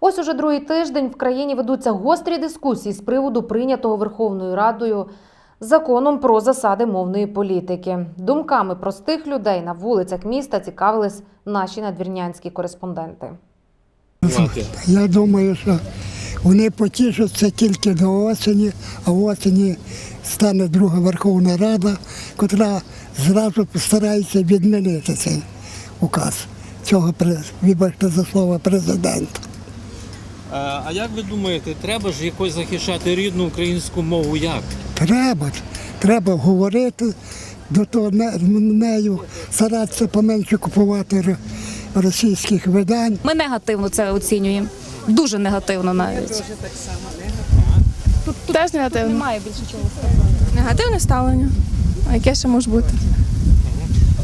Ось уже другий тиждень в країні ведуться гострі дискусії з приводу прийнятого Верховною Радою законом про засади мовної політики. Думками простих людей на вулицях міста цікавились наші надвірнянські кореспонденти. Я думаю, що вони потішаться тільки до осені, а в осені стане друга Верховна Рада, котра зразу постарається відмінити цей указ цього вибачте за слово президента. А а як ви думаєте, треба ж якось захищати рідну українську мову? Як? Треба, треба говорити до того не- нею, старатися поменше купувати російських видань. Ми негативно це оцінюємо. Дуже негативно навіть. Теж негативно. Немає більше чого. Негативне ставлення. А яке ще може бути?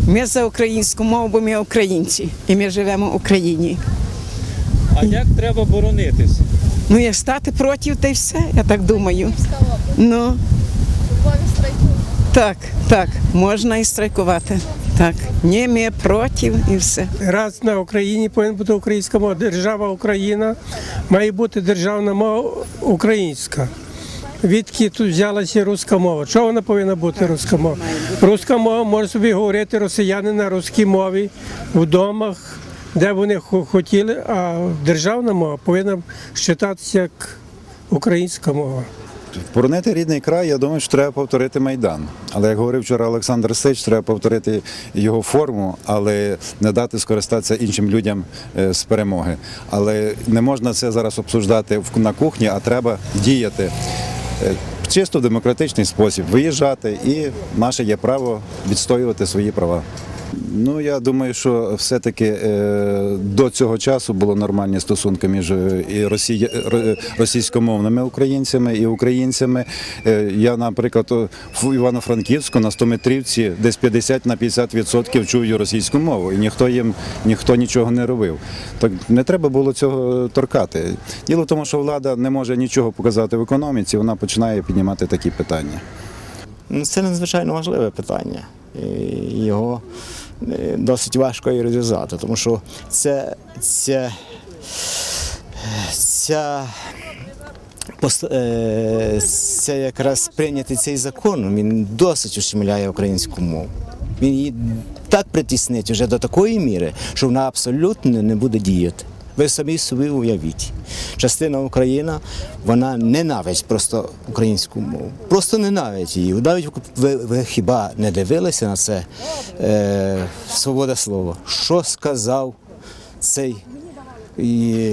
Ми за українську мову, бо ми українці і ми живемо в Україні. А як треба боронитись? Ну, як стати проти, та й все, я так думаю. Ну, так, так, можна і страйкувати. Так, ні, ми проти і все. раз на Україні повинна бути українська мова. Держава Україна має бути державна мова українська. Відки тут взялася руська мова? Чого вона повинна бути руська мова? Руська мова може собі говорити росіяни на русській мові в домах, де вони хотіли, а державна мова повинна вважатися як українська мова. Боронити рідний край, я думаю, що треба повторити Майдан. Але як говорив вчора Олександр Сич, треба повторити його форму, але не дати скористатися іншим людям е, з перемоги. Але не можна це зараз обсуждати на кухні, а треба діяти. е, Чисто в демократичний спосіб виїжджати, і наше є право відстоювати свої права. Ну я думаю, що все-таки е, до цього часу було нормальні стосунки між е, Росія, російськомовними українцями і українцями. Е, я, наприклад, в Івано-Франківську на 100-метрівці десь 50 на 50% чую російську мову, і ніхто їм ніхто нічого не робив. Так не треба було цього торкати. Діло в тому, що влада не може нічого показати в економіці, вона починає піднімати такі питання. Ну, це надзвичайно важливе питання. Його е, досить важко і розв'язати, тому що це, це, ця, е, це якраз прийняти цей закон, він досить ущемляє українську мову. Він її так притіснить вже до такої міри, що вона абсолютно не буде діяти. Ви самі собі уявіть. Частина України, вона ненавидить просто українську мову. Просто ненавидить її. Навіть ви, ви хіба не дивилися на це е, свобода слова? Що сказав цей і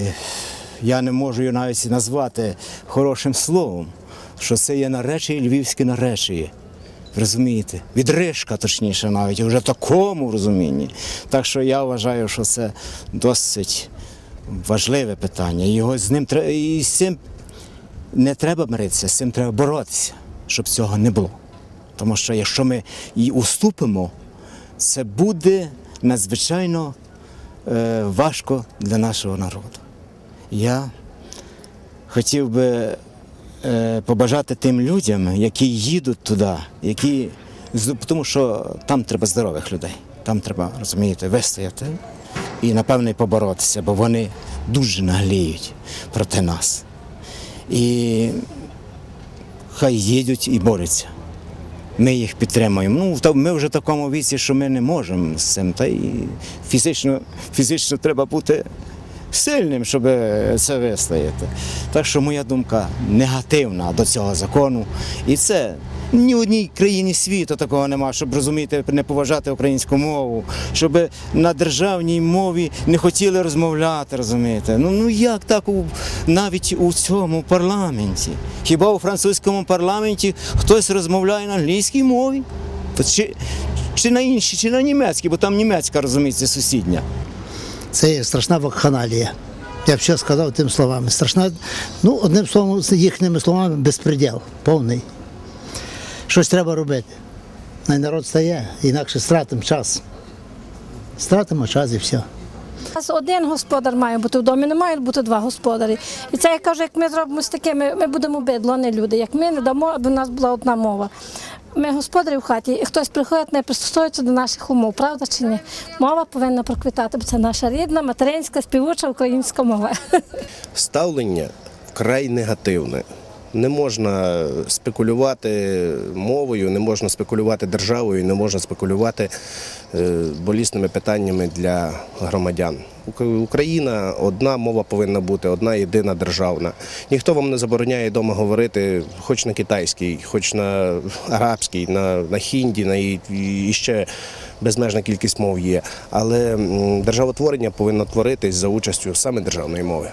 я не можу його навіть назвати хорошим словом, що це є наречі львівське наречіє. Розумієте? Відрижка, точніше, навіть вже такому розумінні. Так що я вважаю, що це досить важливе питання. Його з ним і з цим не треба миритися, з цим треба боротися, щоб цього не було. Тому що якщо ми і уступимо, це буде надзвичайно е, важко для нашого народу. Я хотів би е, побажати тим людям, які їдуть туди, які, тому що там треба здорових людей. Там треба, розумієте, вистояти і, напевно, і поборотися, бо вони дуже нагліють проти нас. І хай їдуть і борються. Ми їх підтримуємо. Ну, ми вже в такому віці, що ми не можемо з цим. Та і фізично, фізично треба бути сильним, щоб це вистояти. Так що моя думка негативна до цього закону. І це ні в одній країні світу такого нема, щоб розуміти, не поважати українську мову, щоб на державній мові не хотіли розмовляти, розумієте. Ну, ну як так у, навіть у цьому парламенті? Хіба у французькому парламенті хтось розмовляє на англійській мові? Чи, чи на іншій, чи на німецькій, бо там німецька, розуміється, сусідня. Це є страшна вакханалія. Я б ще сказав тим словами. Страшна, ну, одним словом, їхніми словами, безпреділ, повний. Щось треба робити. Най народ стає, інакше стратимо час. Стратимо час і все. У нас один господар має бути в домі, не має бути два господарі. І це я кажу, як ми зробимо з такими, ми будемо бидло, не люди. Як ми не дамо, аби в нас була одна мова. Ми господарі в хаті, і хтось приходить, не пристосується до наших умов, правда чи ні? Мова повинна проквітати, бо це наша рідна, материнська, співуча українська мова. ставлення вкрай негативне. Не можна спекулювати мовою, не можна спекулювати державою, не можна спекулювати е, болісними питаннями для громадян. Україна одна мова повинна бути, одна єдина державна. Ніхто вам не забороняє вдома говорити хоч на китайській, хоч на арабській, на, на хінді, на і, ще безмежна кількість мов є. Але державотворення повинно творитись за участю саме державної мови.